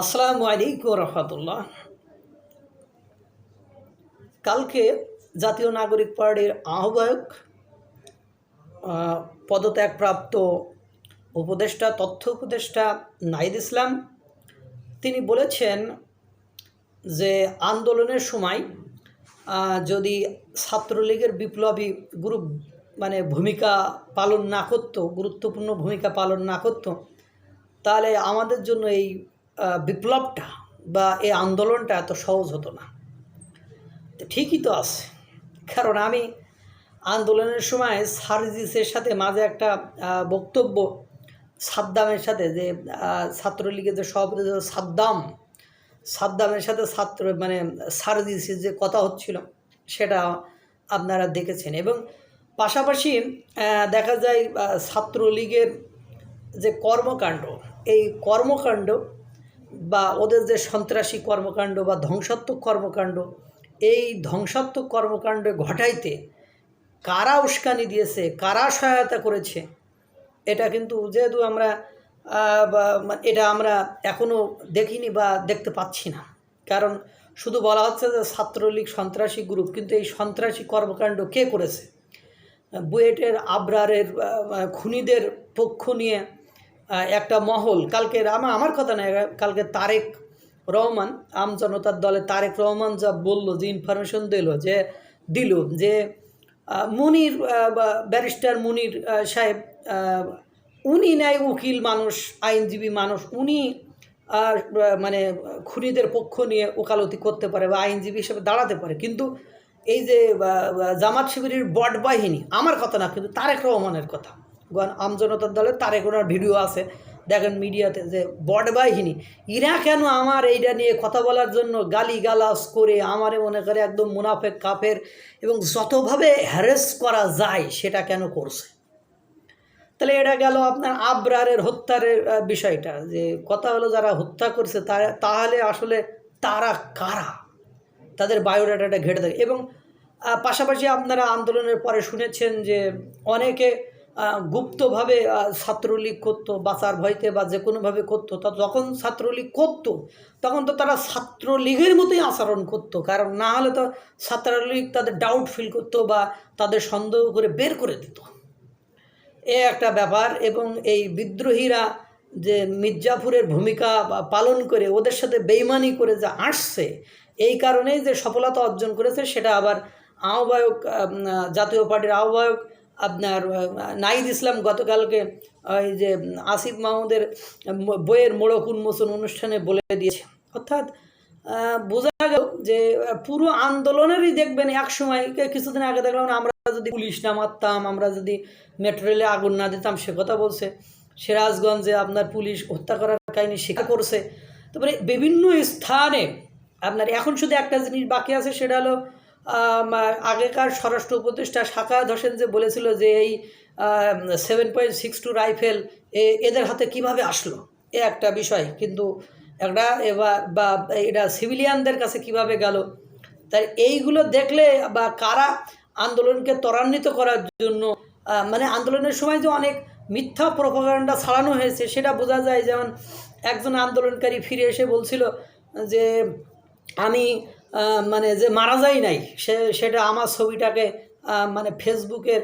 আসসালামু আলাইকুম রহমতুল্লাহ। কালকে জাতীয় নাগরিক পার্টির আহ্বায়ক পদত্যাগপ্রাপ্ত উপদেষ্টা, তথ্য উপদেষ্টা নাইদ ইসলাম, তিনি বলেছেন যে আন্দোলনের সময় যদি ছাত্রলীগের বিপ্লবী গ্রুপ মানে ভূমিকা পালন না করতো, গুরুত্বপূর্ণ ভূমিকা পালন না করতো, তাহলে আমাদের জন্য এই বিপ্লবটা বা এই আন্দোলনটা এত সহজ হতো না। তো ঠিকই তো আছে। কারণ আমি আন্দোলনের সময় সার্জিসের সাথে মাঝে একটা বক্তব্য সাদ্দামের সাথে যে ছাত্রলীগের যে সভাপতি সাদ্দাম, সাদ্দামের সাথে ছাত্র মানে সার্জিসের যে কথা হচ্ছিল সেটা আপনারা দেখেছেন। এবং পাশাপাশি দেখা যায় ছাত্রলীগের যে কর্মকাণ্ড, এই কর্মকাণ্ড বা ওদের যে সন্ত্রাসী কর্মকাণ্ড বা ধ্বংসাত্মক কর্মকাণ্ড, এই ধ্বংসাত্মক কর্মকাণ্ড ঘটাইতে কারা উস্কানি দিয়েছে, কারা সহায়তা করেছে, এটা কিন্তু যেহেতু আমরা এটা আমরা এখনও দেখিনি বা দেখতে পাচ্ছি না। কারণ শুধু বলা হচ্ছে যে ছাত্রলীগ সন্ত্রাসী গ্রুপ, কিন্তু এই সন্ত্রাসী কর্মকাণ্ড কে করেছে? বুয়েটের আবরারের খুনিদের পক্ষ নিয়ে একটা মহল। কালকে আমার আমার কথা নয়, কালকে তারেক রহমান, আম জনতার দলে তারেক রহমান যা বলল, যে ইনফরমেশন দিল, যে দিল, যে মুনির ব্যারিস্টার মুনির সাহেব উনি ন্যায় উকিল মানুষ, আইনজীবী মানুষ, উনি মানে খুনিদের পক্ষ নিয়ে ওকালতি করতে পারে বা আইনজীবী হিসেবে দাঁড়াতে পারে। কিন্তু এই যে জামাত শিবিরের বট বাহিনী, আমার কথা না, কিন্তু তারেক রহমানের কথা। আমজনতার দলে তারেক ওনার ভিডিও আছে। দেখেন মিডিয়াতে যে বট বাহিনী ইরা কেন আমার এইটা নিয়ে কথা বলার জন্য গালি গালাস করে আমারে মনে করে একদম মুনাফেক, কাফের এবং যতভাবে হ্যারেস করা যায় সেটা কেন করছে? তাহলে এটা গেল আপনার আবরারের হত্যার বিষয়টা যে কথা হলো যারা হত্যা করছে তাহলে আসলে তারা কারা? তাদের বায়োডাটাটা ঘেটে থাকে এবং পাশাপাশি আপনারা আন্দোলনের পরে শুনেছেন যে অনেকে গুপ্তভাবে ছাত্রলীগ করতো, বাঁচার ভয়তে বা যে কোনোভাবে করতো, তা যখন ছাত্রলীগ করতো, তখন তো তারা ছাত্রলীগের মতোই আচরণ করতো। কারণ না হলে তো ছাত্রলীগ তাদের ডাউট ফিল করতো বা তাদের সন্দেহ করে বের করে দিত। এ একটা ব্যাপার এবং এই বিদ্রোহীরা যে মির্জাফরের ভূমিকা পালন করে, ওদের সাথে বেইমানি করে যে আসছে, এই কারণেই যে সফলতা অর্জন করেছে, সেটা আবার আহ্বায়ক জাতীয় পার্টির আহ্বায়ক আপনার নাইদ ইসলাম গতকালকে ওই যে আসিফ মাহমুদের বইয়ের মোড়ক উন্মোচন অনুষ্ঠানে বলে দিয়েছে। অর্থাৎ বোঝা গেল যে পুরো আন্দোলনেরই দেখবেন এক সময় কিছুদিন আগে দেখলাম আমরা যদি পুলিশ না মারতাম, আমরা যদি মেট্রো রেলে আগুন না দিতাম, সে কথা বলছে। সিরাজগঞ্জে আপনার পুলিশ হত্যা করার কাহিনী স্বীকার করছে। তারপরে বিভিন্ন স্থানে, আপনার এখন শুধু একটা জিনিস বাকি আছে, সেটা হলো আগেকার স্বরাষ্ট্র উপদেষ্টা শাখায়ত হোসেন যে বলেছিল যে এই seven point six two rifle এদের হাতে কীভাবে আসলো? এ একটা বিষয়। কিন্তু একটা এবার বা এটা সিভিলিয়ানদের কাছে কীভাবে গেল? তাই এইগুলো দেখলে বা কারা আন্দোলনকে ত্বরান্বিত করার জন্য মানে আন্দোলনের সময় যে অনেক মিথ্যা প্রপাগান্ডা ছড়ানো হয়েছে, সেটা বোঝা যায়। যেমন একজন আন্দোলনকারী ফিরে এসে বলছিল যে, আমি মানে যে মারা যায় নাই, সে, সেটা আমার ছবিটাকে মানে ফেসবুকের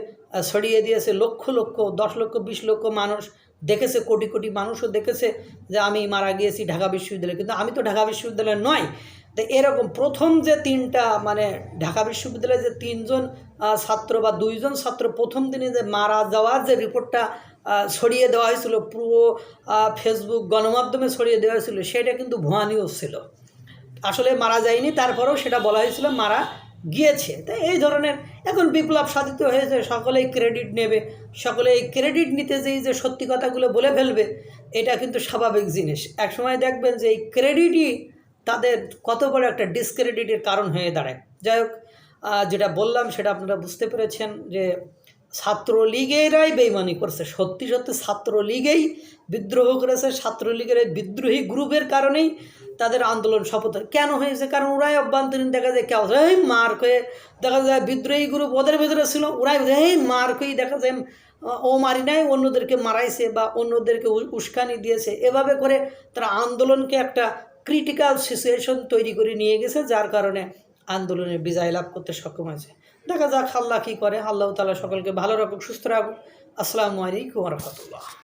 ছড়িয়ে দিয়েছে লক্ষ লক্ষ, দশ লক্ষ, বিশ লক্ষ মানুষ দেখেছে, কোটি কোটি মানুষও দেখেছে যে আমি মারা গিয়েছি ঢাকা বিশ্ববিদ্যালয়ে। কিন্তু আমি তো ঢাকা বিশ্ববিদ্যালয়ে নয়। তো এরকম প্রথম যে তিনটা মানে ঢাকা বিশ্ববিদ্যালয়ে যে তিনজন ছাত্র বা দুইজন ছাত্র প্রথম দিনে যে মারা যাওয়ার যে রিপোর্টটা ছড়িয়ে দেওয়া হয়েছিল, পুরো ফেসবুক গণমাধ্যমে ছড়িয়ে দেওয়া হয়েছিল, সেটা কিন্তু ভুয়া ছিল। আসলে মারা যায়নি, তারপরেও সেটা বলা হয়েছিল মারা গিয়েছে। তাই এই ধরনের এখন বিপ্লব সাধিত হয়েছে, সকলেই ক্রেডিট নেবে সকলে এই ক্রেডিট নিতে যেই যে সত্যি কথাগুলো বলে ফেলবে, এটা কিন্তু স্বাভাবিক জিনিস। একসময় দেখবেন যে এই ক্রেডিটই তাদের কত বড় একটা ডিসক্রেডিটের কারণ হয়ে দাঁড়ায়। যাই হোক যেটা বললাম সেটা আপনারা বুঝতে পেরেছেন যে ছাত্রলীগেরাই বেইমানি করছে। সত্যি সত্যি ছাত্রলীগেই বিদ্রোহ করেছে, ছাত্রলীগের বিদ্রোহী গ্রুপের কারণেই তাদের আন্দোলন শপথ। কেন হয়েছে? কারণ ওরাই অভ্যন্তরীণ দেখা যায় কেউ এই মার হয়ে দেখা যায় বিদ্রোহী গ্রুপ ওদের ভেতরে ছিল, ওরাই এই মার হয়েই দেখা যায় ও মারি নাই, অন্যদেরকে মারাইছে বা অন্যদেরকে উস্কানি দিয়েছে। এভাবে করে তারা আন্দোলনকে একটা ক্রিটিক্যাল সিচুয়েশন তৈরি করে নিয়ে গেছে, যার কারণে আন্দোলনে বিজয় লাভ করতে সক্ষম হয়েছে। দেখা যাক আল্লাহ কী করে। আল্লাহ তালা সকলকে ভালো রাখুক, সুস্থ রাখুক। আসসালামু আলাইকুম রহমতুল্লাহ।